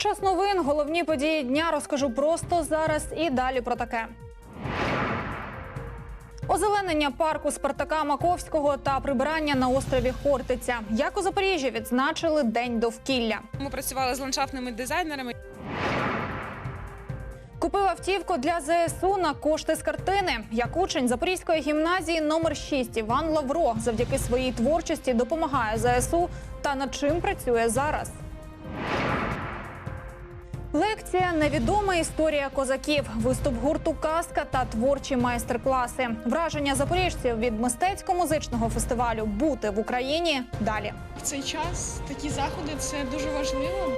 Час новин, головні події дня розкажу просто зараз і далі про таке. Озеленення парку Спартака Маковського та прибирання на острові Хортиця. Як у Запоріжжі відзначили День довкілля. Ми працювали з ландшафтними дизайнерами. Купив автівку для ЗСУ на кошти з картини. Як учень Запорізької гімназії номер 6 Іван Лавро завдяки своїй творчості допомагає ЗСУ та над чим працює зараз. Лекція Невідома історія козаків, виступ гурту Казка та творчі майстер-класи. Враження запоріжців від мистецько-музичного фестивалю Бути в Україні далі. В цей час такі заходи це дуже важливо.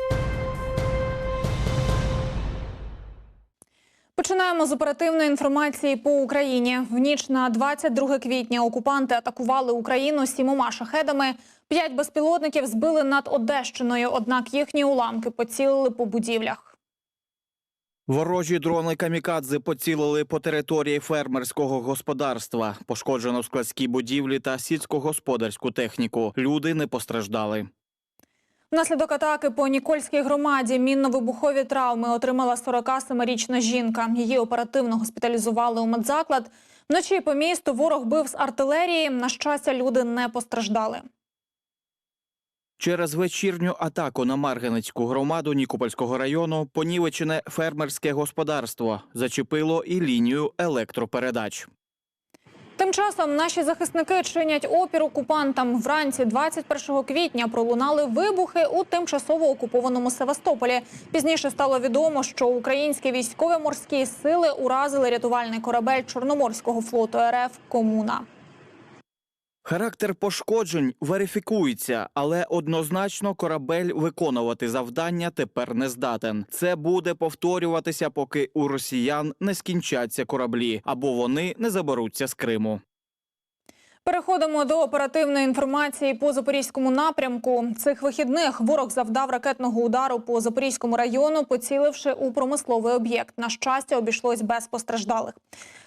Починаємо з оперативної інформації по Україні. В ніч на 22 квітня окупанти атакували Україну сімома шахедами. П'ять безпілотників збили над Одещиною, однак їхні уламки поцілили по будівлях. Ворожі дрони камікадзе поцілили по території фермерського господарства. Пошкоджено складські будівлі та сільськогосподарську техніку. Люди не постраждали. Внаслідок атаки по Нікольській громаді мінно-вибухові травми отримала 47-річна жінка. Її оперативно госпіталізували у медзаклад. Вночі по місту ворог бив з артилерії. На щастя, люди не постраждали. Через вечірню атаку на Марганецьку громаду Нікопольського району понівечене фермерське господарство зачепило і лінію електропередач. Тим часом наші захисники чинять опір окупантам. Вранці 21 квітня пролунали вибухи у тимчасово окупованому Севастополі. Пізніше стало відомо, що українські військово-морські сили уразили рятувальний корабель Чорноморського флоту РФ Комуна. Характер пошкоджень верифікується, але однозначно корабель виконувати завдання тепер не здатен. Це буде повторюватися, поки у росіян не скінчаться кораблі або вони не заберуться з Криму. Переходимо до оперативної інформації по запорізькому напрямку. Цих вихідних ворог завдав ракетного удару по запорізькому району, поціливши у промисловий об'єкт. На щастя, обійшлось без постраждалих.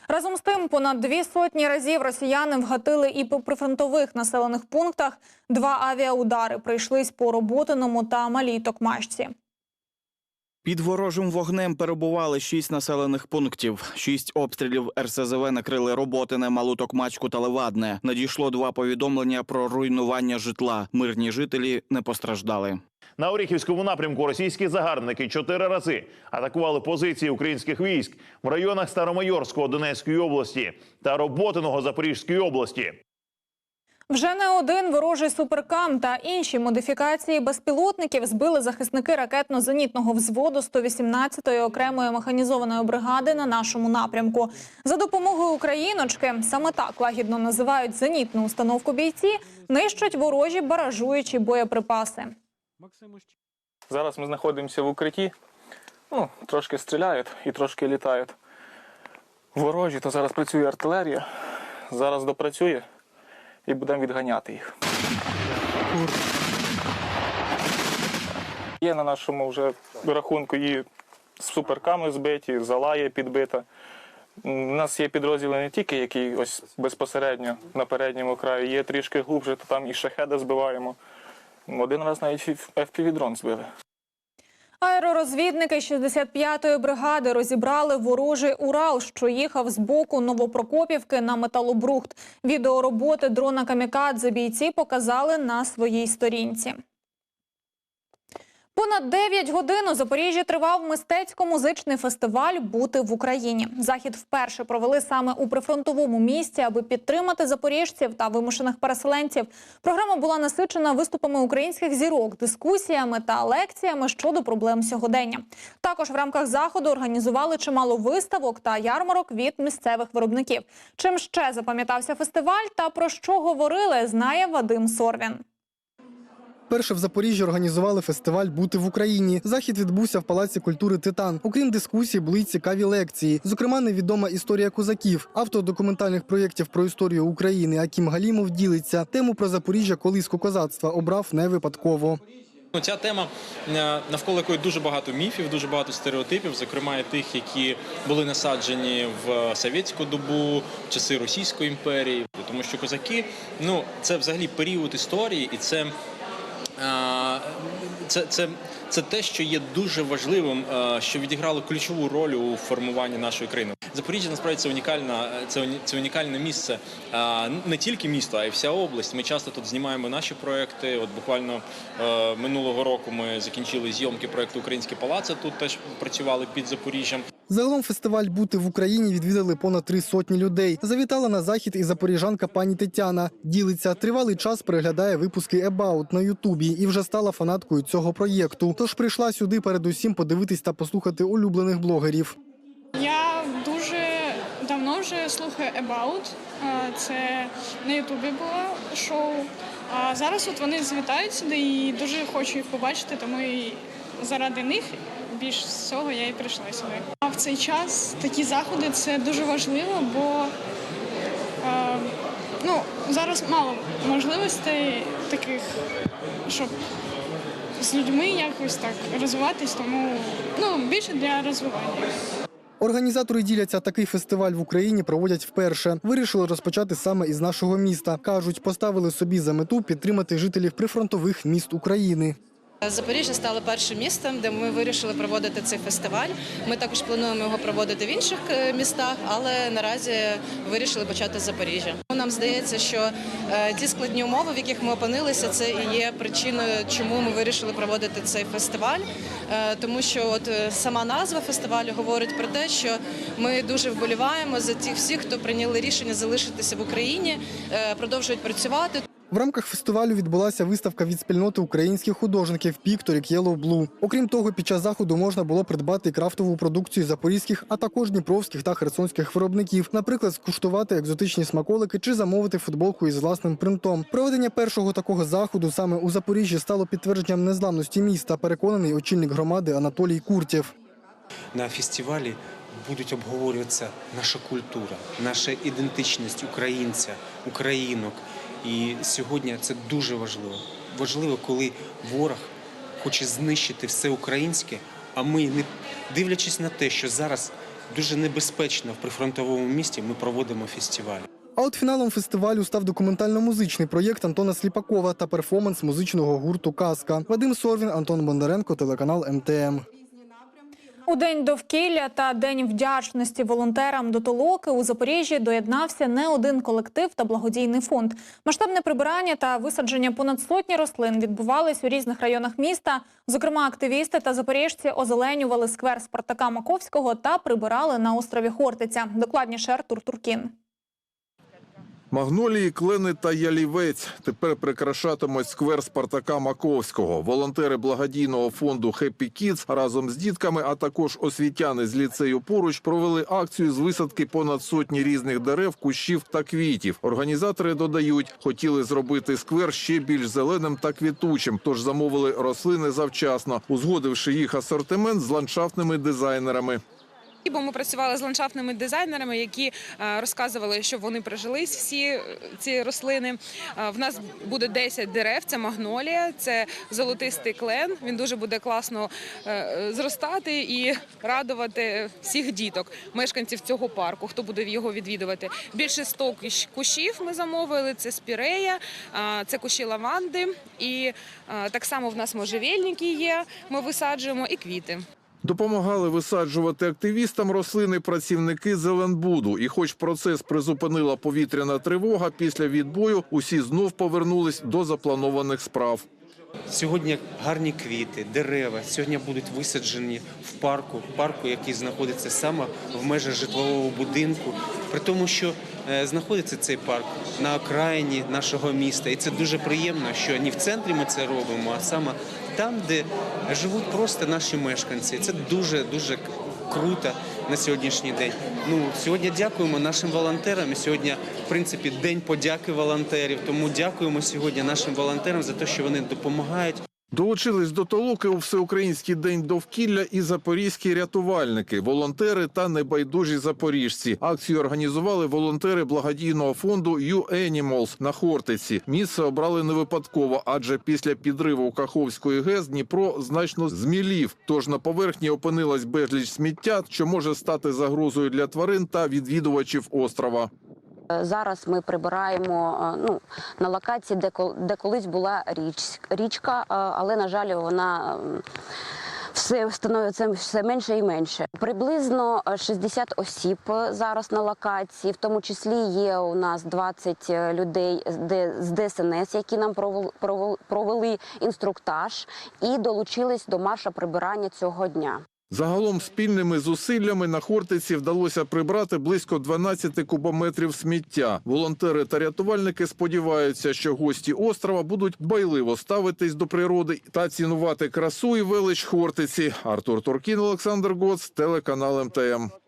Разом з тим, понад дві сотні разів росіяни вгатили і по прифронтових населених пунктах. Два авіаудари прийшлись по роботиному та малій токмачці. Під ворожим вогнем перебували шість населених пунктів. Шість обстрілів РСЗВ накрили Роботине, Малу Токмачку та Левадне. Надійшло два повідомлення про руйнування житла. Мирні жителі не постраждали. На Оріхівському напрямку російські загарбники чотири рази атакували позиції українських військ в районах Старомайорського Донецької області та Роботиного Запорізької області. Вже не один ворожий суперкам та інші модифікації безпілотників збили захисники ракетно-зенітного взводу 118-ї окремої механізованої бригади на нашому напрямку. За допомогою україночки, саме так лагідно називають зенітну установку бійці, нищать ворожі баражуючі боєприпаси. Зараз ми знаходимося в укритті. Ну, трошки стріляють і трошки літають. Ворожі, то зараз працює артилерія. Зараз допрацює і будемо відганяти їх. Є на нашому вже рахунку і суперками збиті, зала є підбита. У нас є підрозділи не тільки, які ось безпосередньо на передньому краї, є трішки глубже, то там і шахеди збиваємо. Один раз навіть FPV-дрон збили. Аеророзвідники 65-ї бригади розібрали ворожий Урал, що їхав з боку Новопрокопівки на металобрухт. Відеороботи дрона Камікадзе бійці показали на своїй сторінці. Понад 9 годин у Запоріжжі тривав мистецько-музичний фестиваль Бути в Україні. Захід вперше провели саме у прифронтовому місті, аби підтримати запоріжців та вимушених переселенців. Програма була насичена виступами українських зірок, дискусіями та лекціями щодо проблем сьогодення. Також в рамках заходу організували чимало виставок та ярмарок від місцевих виробників. Чим ще запам'ятався фестиваль та про що говорили, знає Вадим Сорвін. Перше в Запоріжжі організували фестиваль Бути в Україні. Захід відбувся в Палаці культури Титан. Окрім дискусій, були цікаві лекції. Зокрема, невідома історія козаків. Автор документальних проєктів про історію України Акім Галімов ділиться. Тему про Запоріжжя колиску козацтва обрав не випадково. Ну, Ця тема е, навколо якої дуже багато міфів, дуже багато стереотипів, зокрема і тих, які були насаджені в совєтську добу, в часи Російської імперії, тому що козаки ну це взагалі період історії, і це. Це, це, це те, що є дуже важливим, що відіграло ключову роль у формуванні нашої країни. Запоріжжя насправді це унікальна, це, це унікальне місце. Не тільки місто, а й вся область. Ми часто тут знімаємо наші проекти. От буквально е, минулого року ми закінчили зйомки проекту Українські палаци. Тут теж працювали під Запоріжжям. Загалом фестиваль бути в Україні відвідали понад три сотні людей. Завітала на захід і запоріжанка пані Тетяна. Ділиться тривалий час переглядає випуски About на Ютубі і вже стала фанаткою цього проєкту. Тож прийшла сюди передусім подивитись та послухати улюблених блогерів. Я дуже давно вже слухаю About. Це на Ютубі було шоу. А зараз от вони звітають сюди і дуже хочу їх побачити, тому і заради них більш всього я і прийшла сюди. А в цей час такі заходи це дуже важливо, бо е, ну, зараз мало можливостей таких, щоб з людьми якось так розвиватись, тому ну, більше для розвивання. Організатори діляться такий фестиваль в Україні проводять вперше. Вирішили розпочати саме із нашого міста. кажуть, поставили собі за мету підтримати жителів прифронтових міст України. Запоріжжя стало першим містом, де ми вирішили проводити цей фестиваль. Ми також плануємо його проводити в інших е, містах, але наразі вирішили почати з Запоріжжя. Нам здається, що е, ті складні умови, в яких ми опинилися, це і є причиною, чому ми вирішили проводити цей фестиваль. Е, Тому що от сама назва фестивалю говорить про те, що ми дуже вболіваємо за тих всіх, хто прийняли рішення залишитися в Україні, продовжують працювати. В рамках фестивалю відбулася виставка від спільноти українських художників Pictoric Yellow Blue. Окрім того, під час заходу можна було придбати крафтову продукцію запорізьких, а також дніпровських та херсонських виробників, наприклад, скуштувати екзотичні смаколики чи замовити футболку із власним принтом. Проведення першого такого заходу саме у Запоріжжі стало підтвердженням незламності міста. Переконаний очільник громади Анатолій Куртєв. на фестивалі будуть обговорюватися наша культура, наша ідентичність українця, українок. І сьогодні це дуже важливо. Важливо, коли ворог хоче знищити все українське, а ми, не дивлячись на те, що зараз дуже небезпечно в прифронтовому місті, ми проводимо фестиваль. А от фіналом фестивалю став документально-музичний проєкт Антона Сліпакова та перформанс музичного гурту Казка. Вадим Сорвін, Антон Бондаренко, телеканал МТМ. У день довкілля та день вдячності волонтерам до толоки у Запоріжжі доєднався не один колектив та благодійний фонд. Масштабне прибирання та висадження понад сотні рослин відбувались у різних районах міста. Зокрема, активісти та запоріжці озеленювали сквер Спартака Маковського та прибирали на острові Хортиця. Докладніше Артур Туркін. Магнолії, клени та ялівець тепер прикрашатимуть сквер Спартака Маковського. Волонтери благодійного фонду «Хеппі Кідс» разом з дітками, а також освітяни з ліцею поруч провели акцію з висадки понад сотні різних дерев, кущів та квітів. Організатори додають, хотіли зробити сквер ще більш зеленим та квітучим, тож замовили рослини завчасно, узгодивши їх асортимент з ландшафтними дизайнерами. Бо ми працювали з ландшафтними дизайнерами, які е, розказували, що вони прижились всі е, ці рослини. Е, В нас буде 10 дерев. Це магнолія, це золотистий клен. Він дуже буде класно зростати і радувати всіх діток, мешканців цього парку, хто буде його відвідувати. Більше 100 кущів ми замовили. Це спірея, це кущі лаванди, і так само в нас можжевельники є. Ми висаджуємо і квіти. Допомагали висаджувати активістам рослини працівники Зеленбуду. І хоч процес призупинила повітряна тривога, після відбою усі знов повернулись до запланованих справ. Сьогодні гарні квіти, дерева сьогодні будуть висаджені в парку, парку, який знаходиться саме в межах житлового будинку. При тому, що е, знаходиться цей парк на окраїні нашого міста, і це дуже приємно, що не в центрі ми це робимо, а саме там, де живуть просто наші мешканці. Це дуже дуже круто на сьогоднішній день. Ну сьогодні дякуємо нашим волонтерам. І Сьогодні, в принципі, день подяки волонтерів. Тому дякуємо сьогодні нашим волонтерам за те, що вони допомагають. Долучились до толоки у всеукраїнський день довкілля і запорізькі рятувальники, волонтери та небайдужі запоріжці. Акцію організували волонтери благодійного фонду «You Animals» на Хортиці. Місце обрали не випадково, адже після підриву Каховської ГЕС Дніпро значно змілів. Тож на поверхні опинилась безліч сміття, що може стати загрозою для тварин та відвідувачів острова. Е, Зараз ми прибираємо е, ну, на локації, де, де колись була річ, річка, е, але, на жаль, вона все становиться все менше і менше. Приблизно е, 60 осіб зараз на локації, в тому числі є у нас 20 людей з ДСНС, які нам провел- провел- провели інструктаж і долучились до марша прибирання цього дня. Загалом спільними зусиллями на Хортиці вдалося прибрати близько 12 кубометрів сміття. Волонтери та рятувальники сподіваються, що гості острова будуть дбайливо ставитись до природи та цінувати красу і велич Хортиці. Артур Туркін, Олександр Гоц, телеканал МТМ.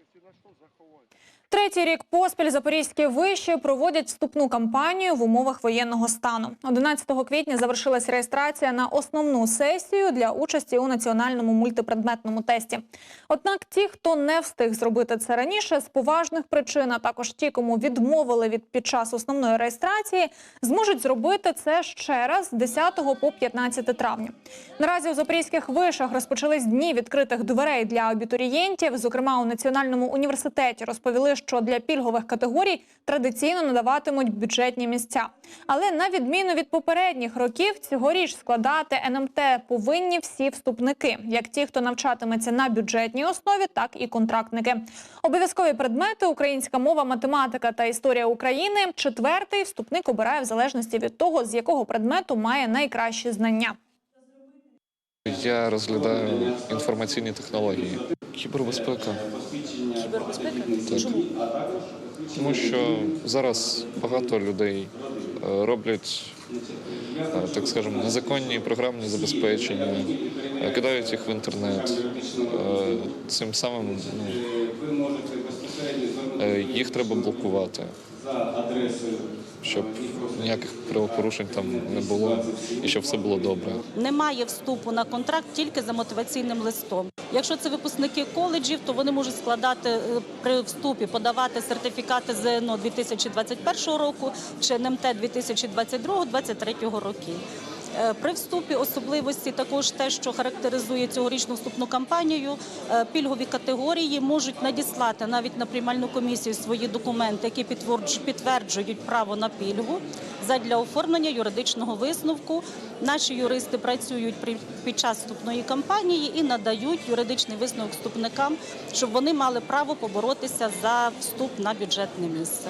Третій рік поспіль запорізькі виші проводять вступну кампанію в умовах воєнного стану. 11 квітня завершилась реєстрація на основну сесію для участі у національному мультипредметному тесті. Однак ті, хто не встиг зробити це раніше, з поважних причин, а також ті, кому відмовили від під час основної реєстрації, зможуть зробити це ще раз з 10 по 15 травня. Наразі у запорізьких вишах розпочались дні відкритих дверей для абітурієнтів. Зокрема, у національному університеті розповіли, що для пільгових категорій традиційно надаватимуть бюджетні місця. Але на відміну від попередніх років, цьогоріч складати НМТ повинні всі вступники, як ті, хто навчатиметься на бюджетній основі, так і контрактники. Обов'язкові предмети українська мова, математика та історія України. Четвертий вступник обирає в залежності від того, з якого предмету має найкращі знання. Я розглядаю інформаційні технології. Кібербезпека. Кібербезпека? Так. Тому що зараз багато людей е, роблять, е, так скажемо, незаконні програмні забезпечення, е, кидають їх в інтернет. Цим самим ну, їх треба блокувати, щоб ніяких правопорушень там не було і щоб все було добре. Немає вступу на контракт тільки за мотиваційним листом. Якщо це випускники коледжів, то вони можуть складати е, при вступі, подавати сертифікати ЗНО 2021 року чи НМТ 2022-2023 років. Е, При вступі особливості також те, що характеризує цьогорічну вступну кампанію, е, пільгові категорії можуть надіслати навіть на приймальну комісію свої документи, які підтвердж- підтверджують право на пільгу задля оформлення юридичного висновку. Наші юристи працюють під час вступної кампанії і надають юридичний висновок вступникам, щоб вони мали право поборотися за вступ на бюджетне місце.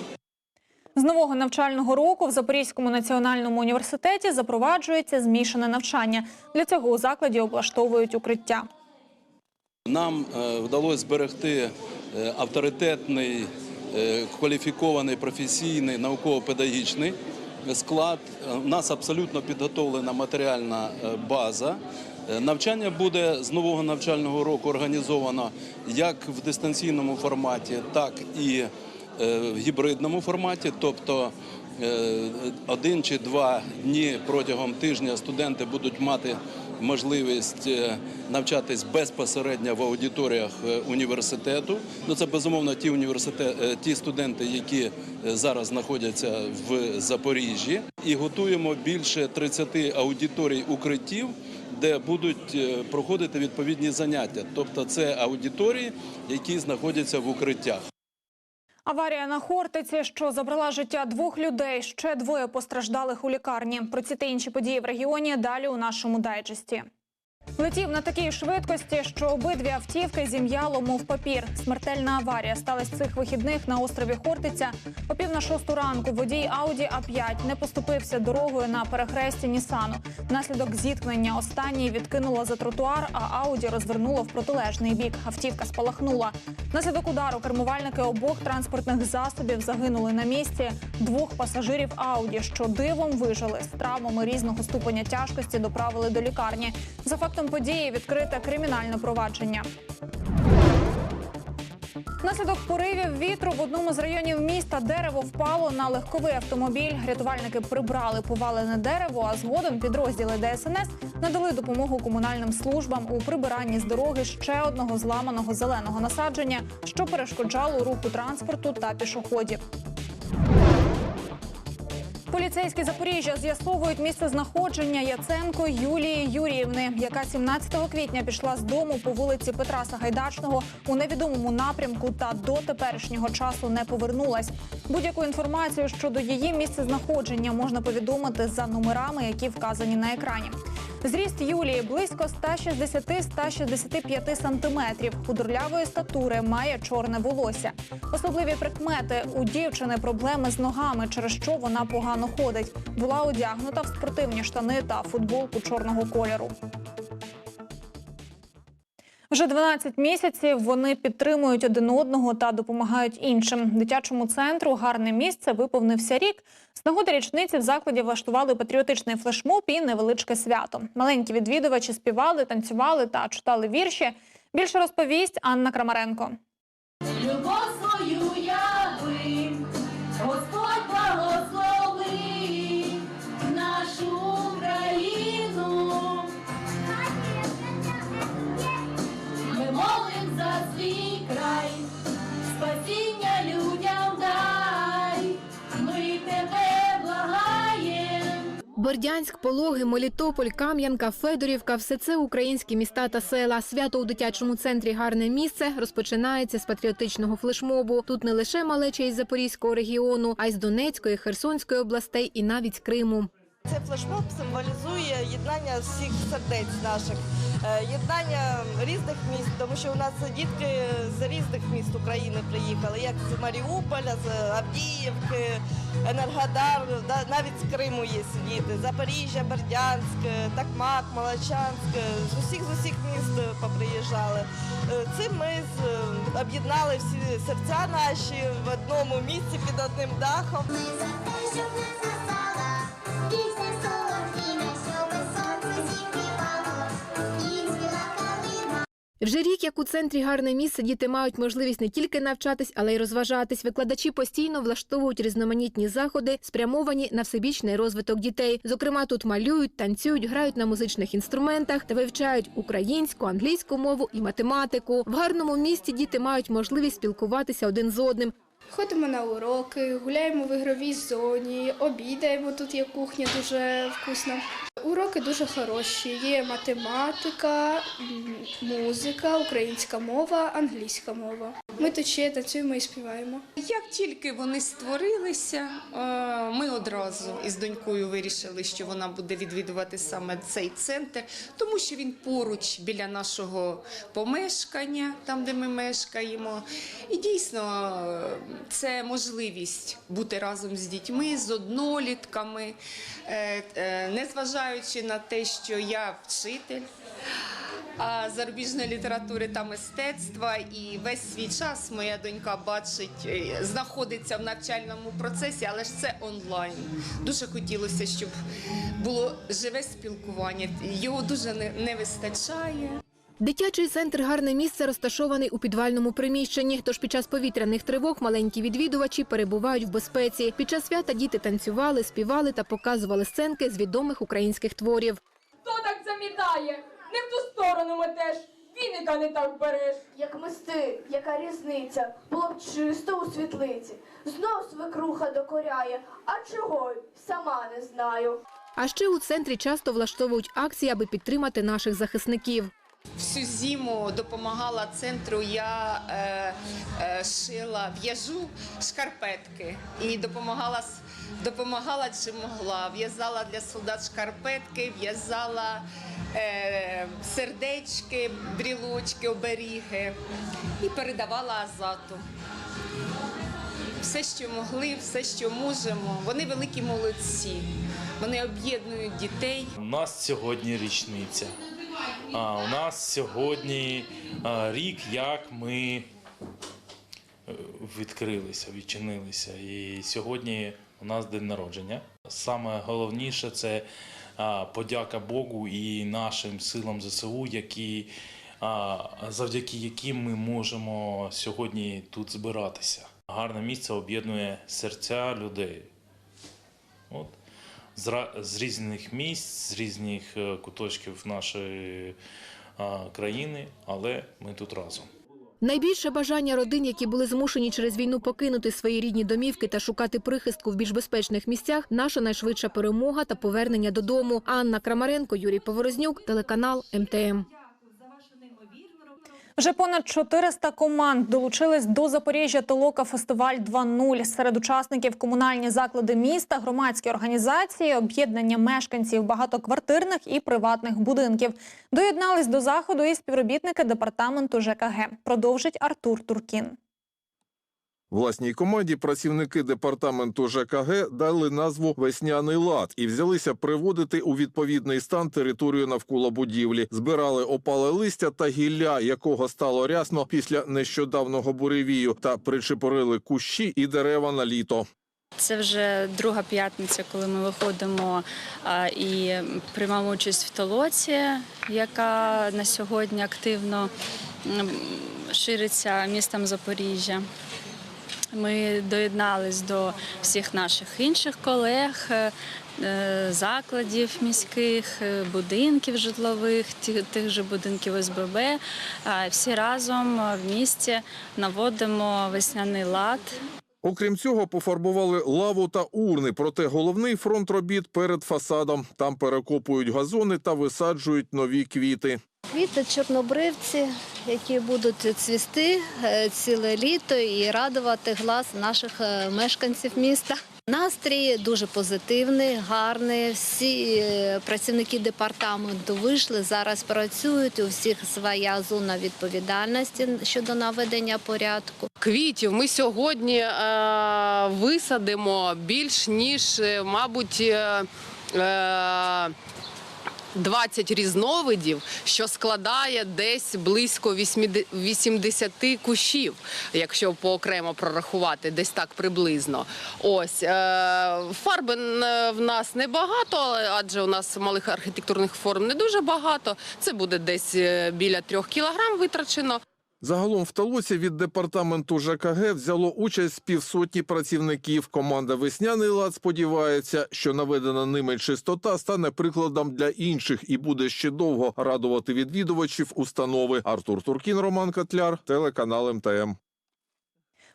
З нового навчального року в Запорізькому національному університеті запроваджується змішане навчання. Для цього у закладі облаштовують укриття. Нам е, вдалося зберегти е, авторитетний, е, кваліфікований, професійний, науково-педагогічний склад. У нас абсолютно підготовлена матеріальна база. Навчання буде з нового навчального року організовано як в дистанційному форматі, так і в гібридному форматі, тобто е, один чи два дні протягом тижня студенти будуть мати можливість е, навчатись безпосередньо в аудиторіях е, університету. Ну це безумовно ті е, ті студенти, які е, зараз знаходяться в Запоріжжі, і готуємо більше 30 аудиторій укриттів. Де будуть е, проходити відповідні заняття, тобто це аудиторії, які знаходяться в укриттях. Аварія на Хортиці, що забрала життя двох людей. Ще двоє постраждалих у лікарні. Про ці та інші події в регіоні далі у нашому дайджесті. Летів на такій швидкості, що обидві автівки зім'яло, мов папір. Смертельна аварія сталася цих вихідних на острові Хортиця. О пів на шосту ранку водій Ауді А5 не поступився дорогою на перехресті Нісану. Внаслідок зіткнення останній відкинуло за тротуар, а Ауді розвернуло в протилежний бік. Автівка спалахнула. Внаслідок удару кермувальники обох транспортних засобів загинули на місці. Двох пасажирів Ауді, що дивом вижили з травмами різного ступеня тяжкості, доправили до лікарні. За фактом події відкрите кримінальне провадження. Внаслідок поривів вітру в одному з районів міста дерево впало на легковий автомобіль. Рятувальники прибрали повалене дерево, а згодом підрозділи ДСНС надали допомогу комунальним службам у прибиранні з дороги ще одного зламаного зеленого насадження, що перешкоджало руху транспорту та пішоходів. Поліцейські Запоріжжя з'ясовують місце знаходження Яценко Юлії Юріївни, яка 17 квітня пішла з дому по вулиці Петра Сагайдачного у невідомому напрямку та до теперішнього часу не повернулась. Будь-яку інформацію щодо її місце знаходження можна повідомити за номерами, які вказані на екрані. Зріст Юлії близько 160-165 сантиметрів. Худорлявої статури має чорне волосся. Особливі прикмети у дівчини проблеми з ногами, через що вона погано ходить. Була одягнута в спортивні штани та футболку чорного кольору. Вже 12 місяців вони підтримують один одного та допомагають іншим. Дитячому центру гарне місце виповнився рік. З нагоди річниці в закладі влаштували патріотичний флешмоб і невеличке свято. Маленькі відвідувачі співали, танцювали та читали вірші. Більше розповість Анна Крамаренко. Любов свою яви, Господь Бердянськ, Пологи, Мелітополь, Кам'янка, Федорівка все це українські міста та села. Свято у дитячому центрі гарне місце розпочинається з патріотичного флешмобу. Тут не лише малеча із Запорізького регіону, а й з Донецької, Херсонської областей і навіть Криму. Цей флешмоб символізує єднання всіх сердець наших, е, єднання різних міст, тому що у нас дітки з різних міст України приїхали, як з Маріуполя, з Авдіївки, Енергодар, навіть з Криму є діти, Запоріжжя, Бердянськ, Такмак, Молочанськ, з усіх з усіх міст поприїжджали. Е, Цим ми об'єднали всі серця наші в одному місці під одним дахом. Вже рік, як у центрі гарне місце, діти мають можливість не тільки навчатись, але й розважатись. Викладачі постійно влаштовують різноманітні заходи, спрямовані на всебічний розвиток дітей. Зокрема, тут малюють, танцюють, грають на музичних інструментах та вивчають українську, англійську мову і математику. В гарному місті діти мають можливість спілкуватися один з одним. Ходимо на уроки, гуляємо в ігровій зоні, обідаємо. Тут є кухня дуже вкусна. Уроки дуже хороші. Є математика, музика, українська мова, англійська мова. Ми тут ще танцюємо і співаємо. Як тільки вони створилися, е, ми одразу із донькою вирішили, що вона буде відвідувати саме цей центр, тому що він поруч біля нашого помешкання, там де ми мешкаємо. І дійсно е, це можливість бути разом з дітьми, з однолітками, Е, е, незважаючи на те, що я вчитель. А зарубіжної літератури та мистецтва і весь свій час моя донька бачить, е, знаходиться в навчальному процесі, але ж це онлайн. Дуже хотілося, щоб було живе спілкування. Його дуже не, не вистачає. Дитячий центр гарне місце розташований у підвальному приміщенні. Тож під час повітряних тривог маленькі відвідувачі перебувають в безпеці. Під час свята діти танцювали, співали та показували сценки з відомих українських творів. Хто так замітає? Не в ту сторону метеш, віника не так береш. Як мести, яка різниця? Було б чисто у світлиці. Знов свекруха докоряє. А чого? й? Сама не знаю. А ще у центрі часто влаштовують акції, аби підтримати наших захисників. Всю зиму допомагала центру. Я е, е, шила, в'яжу шкарпетки і допомагала допомагала чим могла. В'язала для солдат шкарпетки, в'язала е, сердечки, брілочки, оберіги і передавала азату. Все, що могли, все, що можемо. Вони великі молодці. Вони об'єднують дітей. У нас сьогодні річниця. А у нас сьогодні рік, як ми е, відкрилися, відчинилися. І сьогодні у нас день народження. Саме головніше це подяка Богу і нашим силам ЗСУ, які, завдяки яким ми можемо сьогодні тут збиратися. Гарне місце об'єднує серця людей. От. З, різних місць, з різних е, куточків нашої е, країни, але ми тут разом. Найбільше бажання родин, які були змушені через війну покинути свої рідні домівки та шукати прихистку в більш безпечних місцях, наша найшвидша перемога та повернення додому. Анна Крамаренко, Юрій Поворознюк, телеканал МТМ. Вже понад 400 команд долучились до Запоріжжя Толока Фестиваль 2.0. Серед учасників комунальні заклади міста, громадські організації, об'єднання мешканців багатоквартирних і приватних будинків. Доєднались до заходу і співробітники департаменту ЖКГ. Продовжить Артур Туркін. Власній команді працівники департаменту ЖКГ дали назву Весняний лад і взялися приводити у відповідний стан територію навколо будівлі. Збирали опале листя та гілля, якого стало рясно після нещодавного буревію, та причепорили кущі і дерева на літо. Це вже друга п'ятниця, коли ми виходимо і приймаємо участь в толоці, яка на сьогодні активно шириться містом Запоріжжя. Ми доєднались до всіх наших інших колег, е, е, закладів міських, е, будинків житлових, тих же будинків ОСББ. А, Всі разом в місті наводимо весняний лад. Окрім цього, пофарбували лаву та урни. Проте головний фронт робіт перед фасадом. Там перекопують газони та висаджують нові квіти. Квіти чорнобривці, які будуть цвісти е, ціле літо і радувати глаз наших е, мешканців міста. Настрій дуже позитивний, гарний. Всі е, працівники департаменту вийшли, зараз працюють. У всіх своя зона відповідальності щодо наведення порядку. Квітів ми сьогодні е, висадимо більш ніж, мабуть, е, 20 різновидів, що складає десь близько 80 80 кущів, якщо поокремо прорахувати, десь так приблизно. Ось е, фарби в нас небагато, адже у нас малих архітектурних форм не дуже багато. Це буде десь е, біля трьох кілограм витрачено. Загалом в Талосі від департаменту ЖКГ взяло участь півсотні працівників. Команда «Весняний лад» сподівається, що наведена ними чистота стане прикладом для інших і буде ще довго радувати відвідувачів установи. Артур Туркін, Роман Котляр, телеканал МТМ.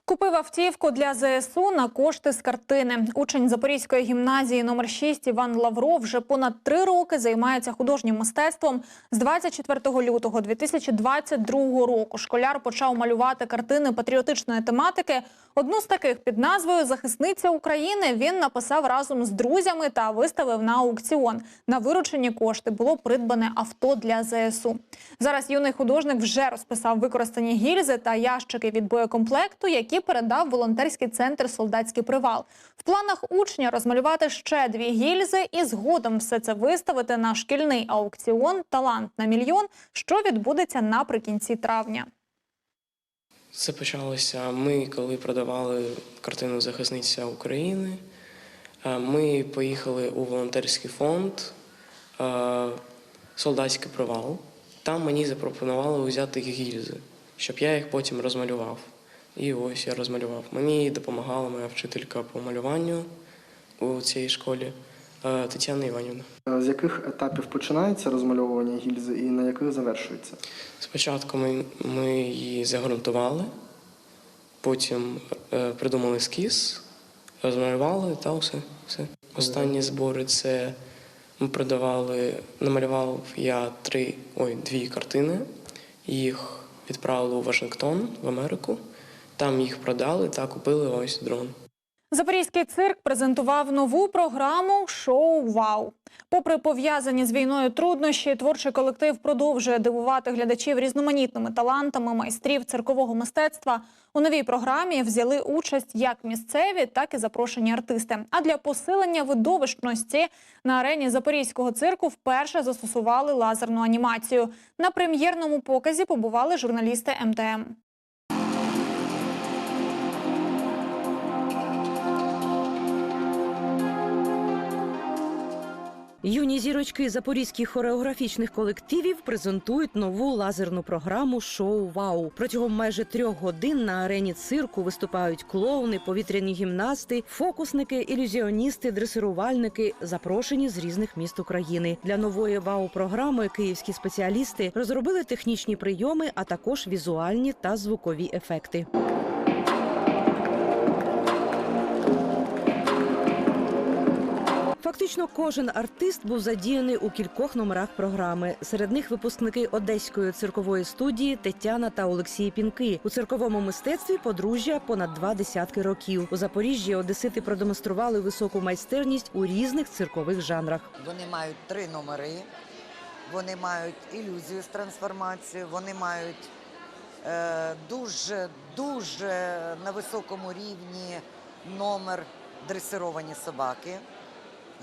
Купив автівку для ЗСУ на кошти з картини. Учень Запорізької гімназії номер 6 Іван Лавров вже понад три роки займається художнім мистецтвом. З 24 лютого 2022 року школяр почав малювати картини патріотичної тематики. Одну з таких під назвою Захисниця України він написав разом з друзями та виставив на аукціон. На виручені кошти було придбане авто для ЗСУ. Зараз юний художник вже розписав використані гільзи та ящики від боєкомплекту, які передав волонтерський центр Солдатський привал. В планах учня розмалювати ще дві гільзи і згодом все це виставити на шкільний аукціон Талант на мільйон, що відбудеться наприкінці травня. Це почалося ми, коли продавали картину Захисниця України. Е, Ми поїхали у волонтерський фонд е, Солдатський провал. Там мені запропонували взяти гільзи, щоб я їх потім розмалював. І ось я розмалював. Мені допомагала моя вчителька по малюванню у цій школі Тетяна Іванівна. З яких етапів починається розмальовування гільзи і на яких завершується? Спочатку ми, ми її загрунтували, потім е, придумали ескіз, розмалювали та все. все. Останні збори це ми продавали, намалював я три, ой, дві картини. Їх відправили у Вашингтон, в Америку. Там їх продали та купили ось дрон. Запорізький цирк презентував нову програму Шоу Вау. Попри пов'язані з війною труднощі, творчий колектив продовжує дивувати глядачів різноманітними талантами майстрів циркового мистецтва. У новій програмі взяли участь як місцеві, так і запрошені артисти. А для посилення видовищності на арені запорізького цирку вперше застосували лазерну анімацію. На прем'єрному показі побували журналісти МТМ. Юні зірочки запорізьких хореографічних колективів презентують нову лазерну програму Шоу Вау. Протягом майже трьох годин на арені цирку виступають клоуни, повітряні гімнасти, фокусники, ілюзіоністи, дресирувальники, запрошені з різних міст України. Для нової вау-програми київські спеціалісти розробили технічні прийоми, а також візуальні та звукові ефекти. Фактично, кожен артист був задіяний у кількох номерах програми. Серед них випускники одеської циркової студії Тетяна та Олексій Пінки. У цирковому мистецтві подружжя понад два десятки років. У Запоріжжі одесити продемонстрували високу майстерність у різних циркових жанрах. Вони мають три номери, вони мають ілюзію з трансформацією, вони мають е, дуже дуже на високому рівні номер дресировані собаки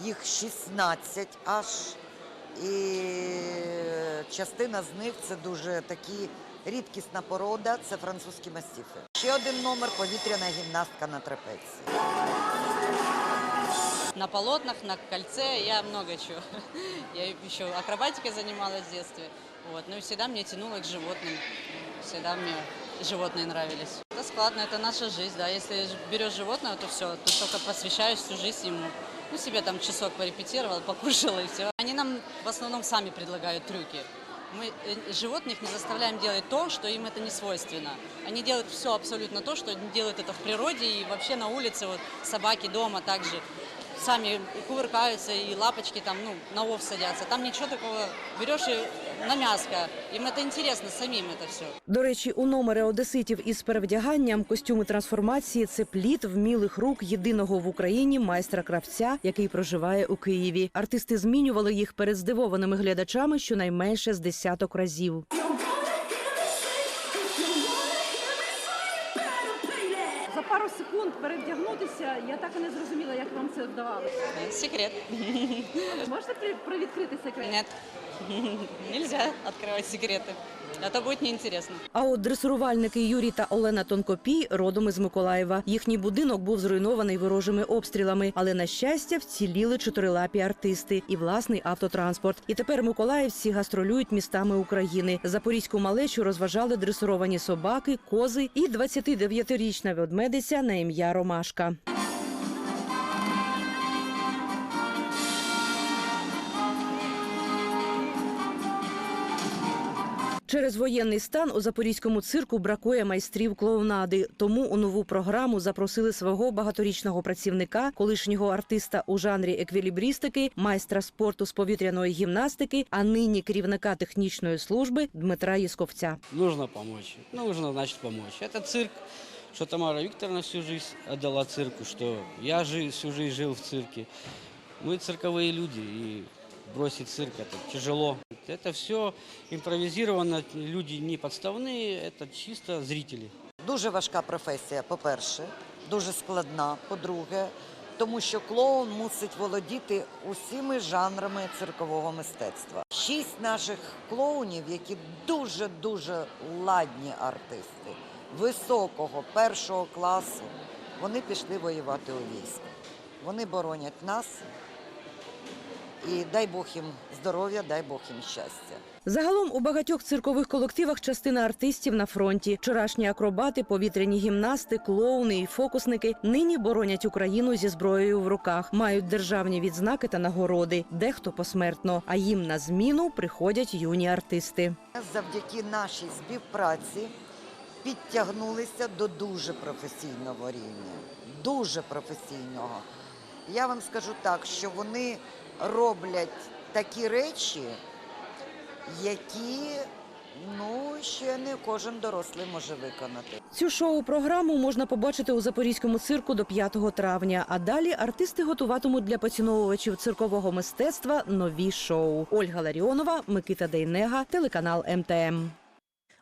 Їх 16 аж. І частина з них це дуже такі рідкісна порода, це французькі мастифи. Ще один номер повітряна гімнастка на трапеції. На полотнах, на кольце я много чего. Я еще акробатикой занималась в детстве. Вот. Ну и всегда мне тянуло к животным. Всегда мне животные нравились. Это складно, это наша жизнь, да. Если ж- берешь животное, то все, ты только посвящаешь всю жизнь ему. Ну, себе там часок порепетировал, покушал и все. Они нам в основном сами предлагают трюки. Мы э, животных не заставляем делать то, что им это не свойственно. Они делают все абсолютно то, что они делают это в природе и вообще на улице, вот собаки дома также сами и кувыркаются, и лапочки там, ну, на ов садятся. Там ничего такого. Берешь и на мяско. Їм це цікаво самим це все. До речі, у номери одеситів із перевдяганням костюми трансформації це плід вмілих рук єдиного в Україні майстра кравця, який проживає у Києві. Артисти змінювали їх перед здивованими глядачами щонайменше з десяток разів. пару секунд перевдягнутися, я так і не зрозуміла, як вам це вдавалося. Э, Секрет. Можете при- привідкрити секрет? Нет. Нельзя открывать секреты. Это будет неинтересно. А от дресирувальники Юрій та Олена Тонкопій родом із Миколаєва. Їхній будинок був зруйнований ворожими обстрілами, але на щастя вціліли чотирилапі артисти і власний автотранспорт. І тепер миколаївці гастролюють містами України. Запорізьку малечу розважали дресировані собаки, кози і 29-річна ведмедиця на ім'я Ромашка. Через воєнний стан у запорізькому цирку бракує майстрів клоунади. Тому у нову програму запросили свого багаторічного працівника, колишнього артиста у жанрі еквілібристики, майстра спорту з повітряної гімнастики, а нині керівника технічної служби Дмитра Єсковця. Нужно помочь. Нужно, значит, помочь. Это цирк, что Тамара Викторовна всю жизнь отдала цирку, что я жи- всю жизнь жил в цирке. Мы цирковые люди, и бросить цирк это тяжело. Это все импровизировано, люди не подставные, это чисто зрители. Дуже важка професія, по-перше, дуже складна, по-друге, тому що клоун мусить володіти усіми жанрами циркового мистецтва. Шість наших клоунів, які дуже-дуже ладні артисти, високого першого класу, вони пішли воювати у військо. Вони боронять нас. І дай Бог їм здоров'я, дай Бог їм щастя. Загалом у багатьох циркових колективах частина артистів на фронті. Вчорашні акробати, повітряні гімнасти, клоуни і фокусники нині боронять Україну зі зброєю в руках, мають державні відзнаки та нагороди, дехто посмертно. А їм на зміну приходять юні артисти. Завдяки нашій співпраці підтягнулися до дуже професійного рівня. Дуже професійного. Я вам скажу так, що вони роблять такі речі, які ну, ще не кожен дорослий може виконати. Цю шоу-програму можна побачити у запорізькому цирку до 5 травня. А далі артисти готуватимуть для поціновувачів циркового мистецтва нові шоу. Ольга Ларіонова, Микита Дейнега, телеканал МТМ.